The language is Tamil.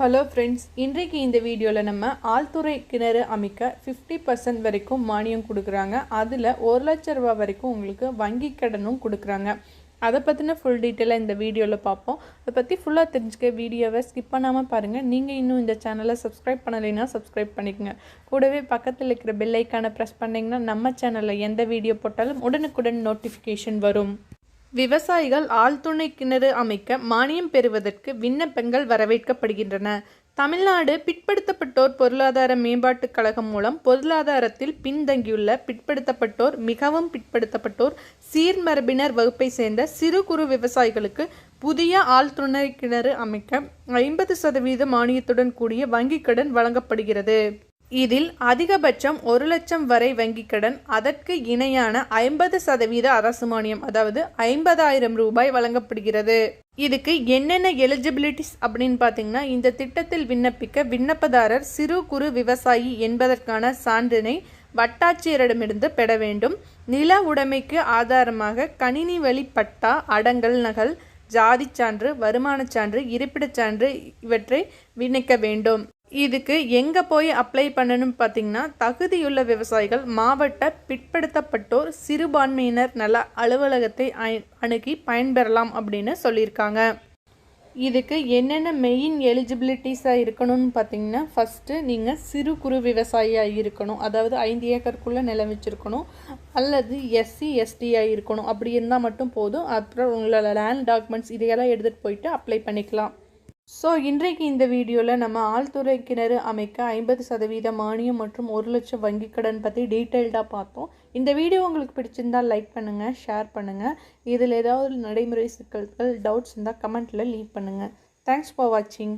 ஹலோ ஃப்ரெண்ட்ஸ் இன்றைக்கு இந்த வீடியோவில் நம்ம ஆழ்துறை கிணறு அமைக்க ஃபிஃப்டி பர்சன்ட் வரைக்கும் மானியம் கொடுக்குறாங்க. அதில் ஒரு லட்ச ரூபா வரைக்கும் உங்களுக்கு வங்கி கடனும் கொடுக்குறாங்க. அதை பற்றின ஃபுல் டீட்டெயிலாக இந்த வீடியோவில் பார்ப்போம் அதை பற்றி ஃபுல்லாக தெரிஞ்சுக்க வீடியோவை ஸ்கிப் பண்ணாமல் பாருங்கள் நீங்கள் இன்னும் இந்த சேனலை சப்ஸ்கிரைப் பண்ணலைன்னா சப்ஸ்கிரைப் பண்ணிக்கோங்க. கூடவே பக்கத்தில் இருக்கிற பெல்லைக்கான ப்ரெஸ் பண்ணிங்கன்னா நம்ம சேனலில் எந்த வீடியோ போட்டாலும் உடனுக்குடன் நோட்டிஃபிகேஷன் வரும். விவசாயிகள் ஆழ்துணை கிணறு அமைக்க மானியம் பெறுவதற்கு விண்ணப்பங்கள் வரவேற்கப்படுகின்றன. தமிழ்நாடு பிற்படுத்தப்பட்டோர் பொருளாதார மேம்பாட்டுக் கழகம் மூலம் பொருளாதாரத்தில் பின்தங்கியுள்ள பிற்படுத்தப்பட்டோர் மிகவும் பிற்படுத்தப்பட்டோர் சீர்மரபினர் வகுப்பை சேர்ந்த சிறு குறு விவசாயிகளுக்கு புதிய ஆழ்துணை கிணறு அமைக்க ஐம்பது சதவீத மானியத்துடன் கூடிய வங்கிக் கடன் வழங்கப்படுகிறது. இதில் அதிகபட்சம் ஒரு லட்சம் வரை வங்கிக் கடன் அதற்கு இணையான ஐம்பது சதவீத அரசு மானியம் அதாவது ஐம்பதாயிரம் ரூபாய் வழங்கப்படுகிறது. இதுக்கு என்னென்ன எலிஜிபிலிட்டிஸ் அப்படின்னு பார்த்தீங்கன்னா இந்த திட்டத்தில் விண்ணப்பிக்க விண்ணப்பதாரர் சிறு குறு விவசாயி என்பதற்கான சான்றினை வட்டாட்சியரிடமிருந்து பெற வேண்டும். நில உடைமைக்கு ஆதாரமாக கணினி வழி பட்டா அடங்கல் நகல் ஜாதி சான்று வருமானச் சான்று இருப்பிடச் சான்று இவற்றை விண்ணப்பிக்க வேண்டும். இதுக்கு எங்கே போய் அப்ளை பண்ணணும் பார்த்தீங்கன்னா தகுதியுள்ள விவசாயிகள் மாவட்ட பிற்படுத்தப்பட்டோர் சிறுபான்மையினர் நல அலுவலகத்தை அணுகி பயன்பெறலாம் அப்படின்னு சொல்லியிருக்காங்க. இதுக்கு என்னென்ன மெயின் எலிஜிபிலிட்டிஸாக இருக்கணும்னு பார்த்தீங்கன்னா ஃபஸ்ட்டு நீங்கள் சிறு குறு விவசாயியாக இருக்கணும். அதாவது ஐந்து ஏக்கருக்குள்ளே நிலம் வச்சுருக்கணும். அல்லது எஸ்சி எஸ்டியாக இருக்கணும். அப்படி இருந்தால் மட்டும் போதும். அப்புறம் உங்களோட லேண்ட் டாக்குமெண்ட்ஸ் இதையெல்லாம் எடுத்துகிட்டு போயிட்டு அப்ளை பண்ணிக்கலாம். ஸோ இன்றைக்கு இந்த வீடியோவில் நம்ம ஆழ்துறை கிணறு அமைக்க ஐம்பது சதவீத மானியம் மற்றும் ஒரு லட்சம் வங்கிக் கடன் பற்றி டீட்டெயில்டாக பார்த்தோம். இந்த வீடியோ உங்களுக்கு பிடிச்சிருந்தால் லைக் பண்ணுங்கள் ஷேர் பண்ணுங்கள் இதில் ஏதாவது நடைமுறை சிக்கல்கள் டவுட்ஸ் இருந்தால் கமெண்ட்டில் லீவ் பண்ணுங்கள் தேங்க்ஸ் ஃபார் வாட்சிங்